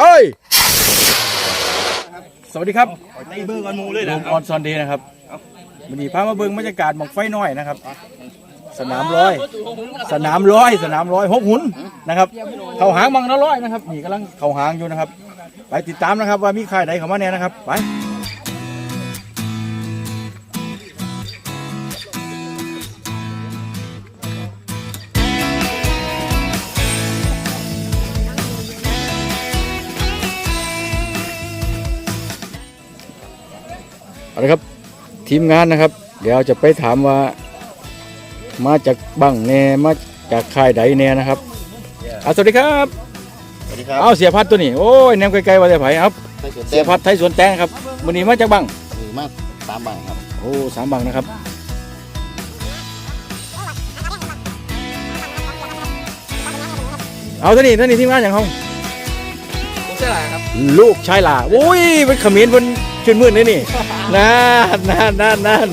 เอ้ย สวัสดีครับตีเบอร์กันมูเลยลนะมออนซอนเดย์นะครับวันนี้พามาเบิ่งบรรยากาศหมอกไฟน้อยนะครับ สนามร้อย สนามร้อย สนามร้อยหกหุนนะครับ เขาหางมังละร้อยนะครับ นี่กำลังเขาหางอยู่นะครับ ไปติดตามนะครับว่ามีใครใดเข้ามาแน่นะครับ ไป ละครับทีมงานนะครับ เดี๋ยวจะไปถามว่า มาจากบังแน่มาจากค่ายใดแน่นะครับเอาสวัสดีครับสวัสดีครับเอาเสียพัดตัวนี้โอ้ยแนมไกลๆว่าแต่ไผครับใส่เสื้อเสียพัดไทยสวนแตงครับวันนี้มาจากบังหรือมาสามบังครับโอ้สามบังนะครับเอาตัวนี้ตัวนี้ทีมงานอย่างห้องผมใช่ไรครับลูกชายหล่าโอ้ยเป็นเขมิ้นบน ชื่นมื่นเลยนี่นั่นนั่นนั่นนั่น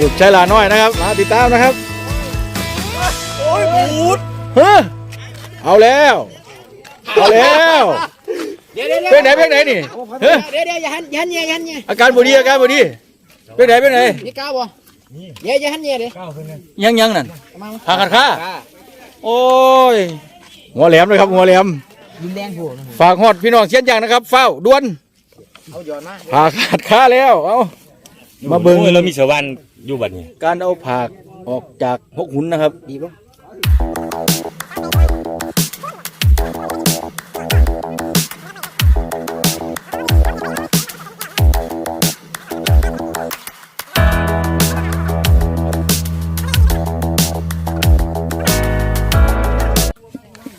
ลูกชายหล่าน้อยนะครับ มาติดตามนะครับ โอ้ยบูดเฮ้อเอาแล้ว เอาแล้วเดี๋ยวเดี๋ยวเป็นไหนเป็นไหนนี่เฮ้ยเดี๋ยวเดี๋ยวอย่าหันอย่าหันเงี้ยอย่าหันเงี้ยอาการบดีอาการบดีเป็นไหนเป็นไหนนี่ก้าวบ่เดี๋ยวอย่าหันเงี้ยเลยยังยังนั่นมาพาขัดข้าโอ้ยหัวแหลมเลยครับหัวแหลมดินแดงโผล่ฝากฮอดพี่น้องเสียนอย่างนะครับ เฝ้าด่วน เอาหยอดมาผ่าขาดข้าแล้วเอามาเบิ่งโอ้ยเรามีสวรรค์อยู่บัดนี้ การเอาผากออกจากหกหุนนะครับดีบ่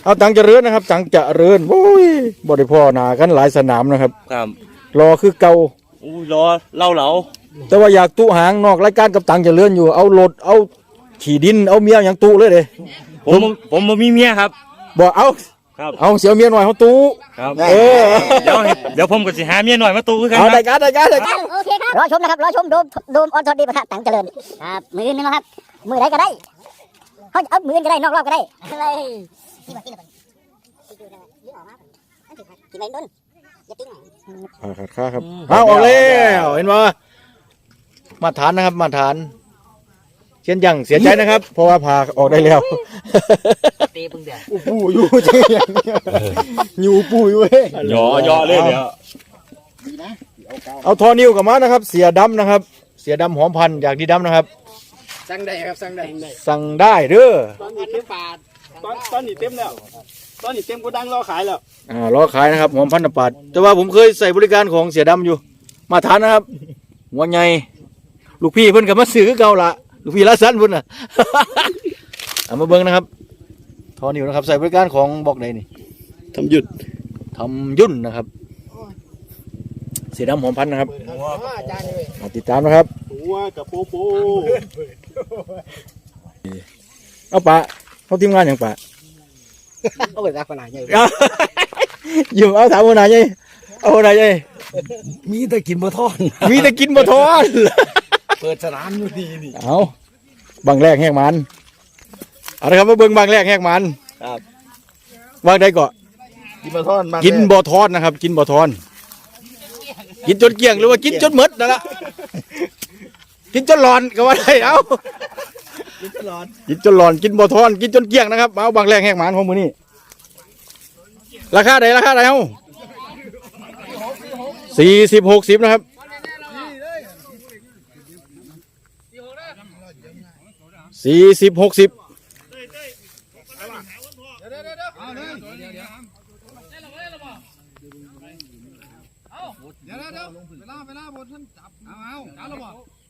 เอาตังเจริญนะครับ ตังเจริญโอ้ยบริพ่อหนากันหลายสนามนะครับ ครับ รอคือเก่าอู้รอเล่าเหลาแต่ว่าอยากตู้หางนอกรายการกับตังเจริญอยู่เอารถเอาขี่ดินเอาเมียอย่างตู้เลยเด้ผมผมบ่มีเมียครับบอกเอาครับเอาเสียวเมียหน่อยเขาตู้ครับเออเดี๋ยวให้เดี๋ยวผมก็สิหาเมียหน่อยมาตู้คือกันเอาคได้รับการได้การได้การ โอเคครับ รอชมนะครับ รอชมโดมโดมออนทอดีประทะตังเจริญ ครับ มือนึงนะครับ มือไหนก็ได้เขาเอามือก็ได้ นอกรอบก็ได้อะไรกินมากินมากินไปดุน อย่าปิ้งผ่าขาดข้าครับเอาออกแล้วเห็นว่ามาตรฐานนะครับ มาตรฐานเชียนยังเสียใจนะครับ เพราะว่าผ่าออกได้แล้วตีพึ่งเดือดอูปูอยู่จริงอยู่ปูอยู่เว้ยย่อย่อเลยเดี๋ยวเอาทอนิ้วกลับมานะครับ เสียดำนะครับ เสียดำหอมพันธุ์อยากดีดำนะครับ สั่งได้ครับสั่งได้สั่งได้เด้อตอนนี้เต็มปาดตอนตอนนี้เต็มแล้ว ตอนนี้เต็มกูดังรอขายแล้วอ่ารอขายนะครับหอมพันธุ์น้ำปัดแต่ว่าผมเคยใส่บริการของเสียดำอยู่ มาทานนะครับหัวใหญ่ลูกพี่เพิ่นกับมาซื้อคือเก่าละลูกพี่ละสันเพิ่นน่ะ เอามาเบิ่งนะครับทอนิ้วนะครับ ใส่บริการของบอกใดนี่ทำหยุดทำยุ่นนะครับ เสียดำหอมพันธุ์นะครับอาจารย์เลยมาติดตามนะครับหัวกับโปโปเอาปะเขาทีมงานอย่างปะ เอาไปรักขนาดใหญ่เอาอยู่เอาถามหัวหน้าใหญ่เอาหัวหน้าใหญ่มีแต่กินบ่ทอน มีแต่กินบ่ทอน เปิดสนามอยู่ดีนี่ เอาบางแรกแหกมันเอาละครับมาเบิ่งบางแรกแหกมันครับบางใดก็กินมาทอนมากินบ่ทอนนะครับ กินบ่ทอน กินจนเกลี้ยงหรือว่ากินจนหมดนั่นละกินจนหลอนก็ว่าได้เอา กินตลอดกินจนหลอนกินบ่ทอนกินจนเกลี้ยงนะครับเอาบางแรกแหกมันของมือนี่ราคาใดราคาใดเฮาสี่สิบหกสิบนะครับสี่สิบหกสิบทุ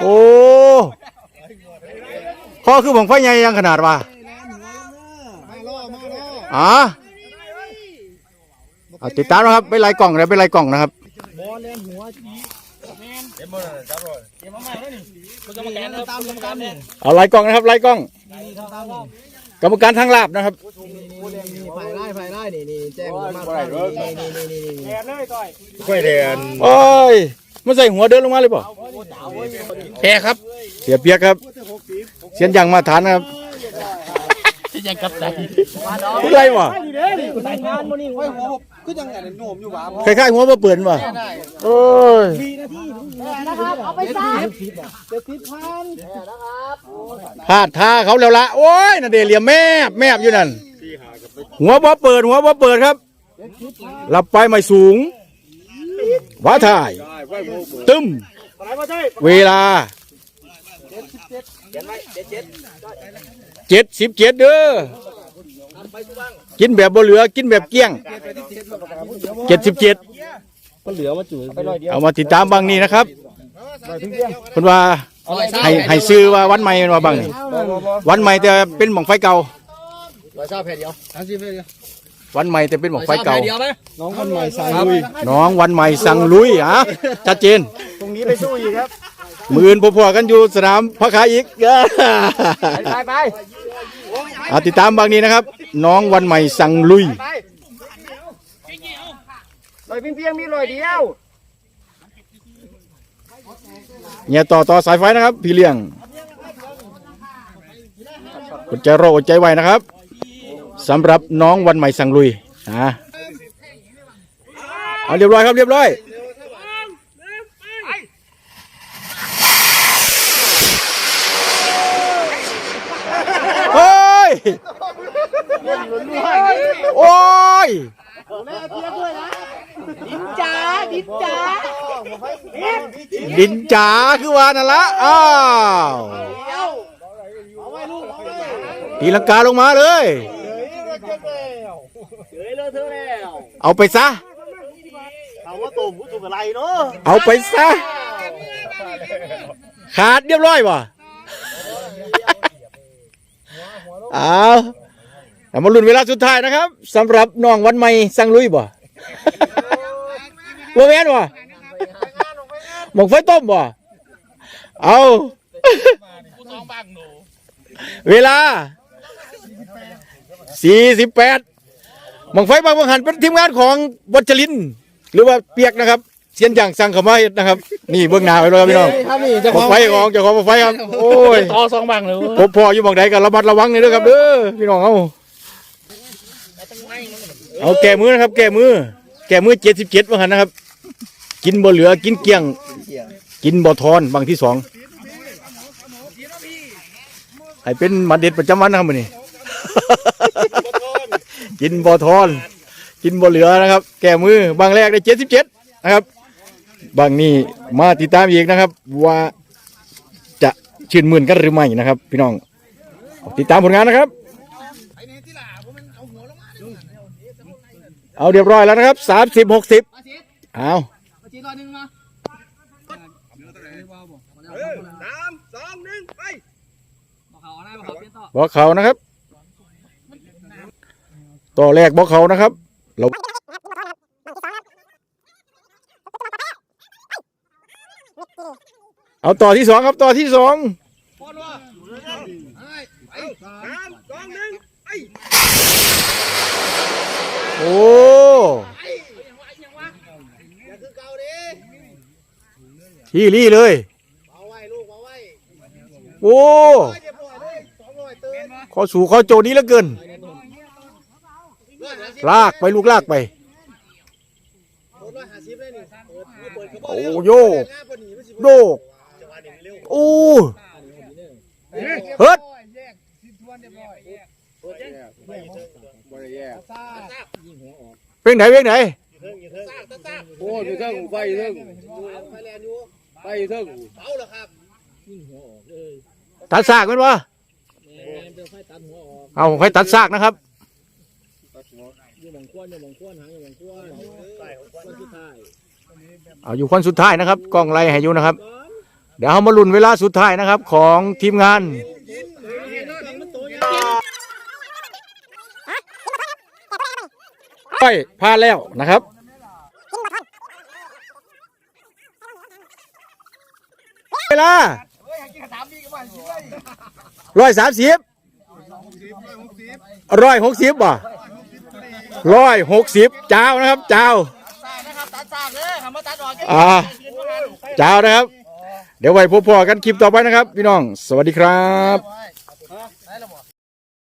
โอ้ข้อคือบังไฟใหญ่ยังขนาดว่ามาล่อมาล่ออ่าเอาติดตามนะครับไปไล่กล่องนะไปไล่กล่องนะครับตามกรรมการเนี่ยเอาไล่กล่องนะครับไล่กล่อง กรรมการทางลาบนะครับฝ่ายไล่ฝ่ายไล่นี่นี่แจ้งมาฝ่ายนี่นี่นี่นี่นี่แอนเลยต่อยค่อยเรียนโอ้ย มันใส่หัวเดินลงมาเลยเปล่าแค่ครับ เสียเปียกครับ เสียนยังมาฐานนะครับยังกับใจไรวะสายพานมันนี่ไว้หัวผมก็ยังไงโหมอยู่บ้าคล้ายๆหัวมาเปิดวะโอ้ยเอาไปซ่าพลาดท่าเขาแล้วละโอ้ยนั่นเดเหลียมแมบแมบอยู่นั่นหัวบ่เปิดหัวบ่เปิดครับหลับไปไม่สูง ว้าถ่าย ตึมเวลาเจ็ดสิบเจ็ดเด้อกินแบบบ่เหลือกินแบบเกลี้ยงเจ็ดสิบเจ็ดเหลือมาจุ๋ยไปลอยเดียวเอามาติดตามบางนี้นะครับคุณว่าให้ให้ซื้อว่าวันใหม่เป็นว่าบางนี่วันใหม่แต่เป็นหม่องไฟเก่าร้อยเศร้าแผ่เดียวสามสิบแผ่เดียว วันใหม่แต่เป็นหม่องไฟเก่าเดียวไหมน้องคนใหม่สายลุยน้องวันใหม่สั่งลุยอะชัดเจน ตรงนี้ไปสู้อีกครับมืออื่นพอๆกันอยู่สนามพระคาอีกไปไปเอาติดตามบางนี้นะครับ น้องวันใหม่สั่งลุยลอยเพียงๆมีลอยเดียวเนี่ยต่อต่อสายไฟนะครับ พี่เลี้ยงอดใจรออดใจไว้นะครับ สำหรับน้องวันใหม่สังลุยนะเอาเรียบร้อยครับเรียบร้อยโอ้ยโอ้ยดินจ๋าคือว่านั่นละอ้าวตีลังกาลงมาเลย เอาไปซะถามว่าตุ่มผู้ถูกอะไรเนาะเอาไปซะ ขาดเรียบร้อยป่ะเอาเอามาลุ้นเวลาสุดท้ายนะครับสำหรับน้องวันใหม่สั่งลุยบ่ว่าแม่นบ่หมกไฟต้มบ่เอาเวลาสี่สิบแปดห มกไฟบางบางหันเป็นทีมงานของวัชรินทร์หรือว่าเปียกนะครับ เสียนอย่างสั่งเขามาเฮ็ดนะครับ นี่เบื้องหน้าไปเลยครับพี่น้องครับนี่จะหมกไฟของเจ้าของหมกไฟครับ โอ้ยต่อสองบังเลยผมพออยู่บางใดก็ระมัดระวังนี่เด้อครับเด้อพี่น้องเอาเอาแก้มือนะครับ แก้มือ แก้มือเจ็ดสิบเจ็ดว่าหันนะครับ กินบ่เหลือกินเกลี้ยง กินบ่ทอนบางที่สองให้เป็นหมาเด็ดประจำวันนะครับมื้อนี้ กินบ่ทอน กินบ่เหลือนะครับ แก้มือบางแรกได้เจ็ดสิบเจ็ดนะครับ บางนี้มาติดตามอีกนะครับ ว่าจะชื่นมื่นกันหรือไม่นะครับ พี่น้อง ติดตามผลงานนะครับ เอาเรียบร้อยแล้วนะครับสามสิบหกสิบเอาจีร้อยหนึ่งมาสามสองหนึ่งไปบอกเขานะบอกเขาเปลี่ยนต่อบอกเขานะครับ ต่อแรกบอกเขานะครับ เราเอาต่อที่สองครับต่อที่สองโอ้ที่รี่เลยโอ้ข้อสองร้อยตื่นขอสู่ขอโจนี้เหลือเกิน ลากไปลูกลากไปคนร้อยห้าสิบเลยนี่เปิดเปิดกระบอกโอ้เร็วโยกหน้าพอดีไม่สิโยกโอ้เฮิดเป็นไหนเป็นไหนโอ้ยเทิงไฟเทิงไฟแลนด์อยู่ไฟเทิงเผาเหรอครับตัดซากเป็นวะเอาให้ตัดซากนะครับ เอาอยู่คนสุดท้ายนะครับกล้องไล่ให้อยู่นะครับ เดี๋ยวเรามาลุ้นเวลาสุดท้ายนะครับ ของทีมงานไปพลาดแล้วนะครับเวลาร้อยสามสิบร้อยหกสิบบ่ ร้อยหกสิบเจ้านะครับ เจ้าอ่าเจ้านะครับ เดี๋ยวไว้พบพอกันคลิปต่อไปนะครับ พี่น้อง สวัสดีครับ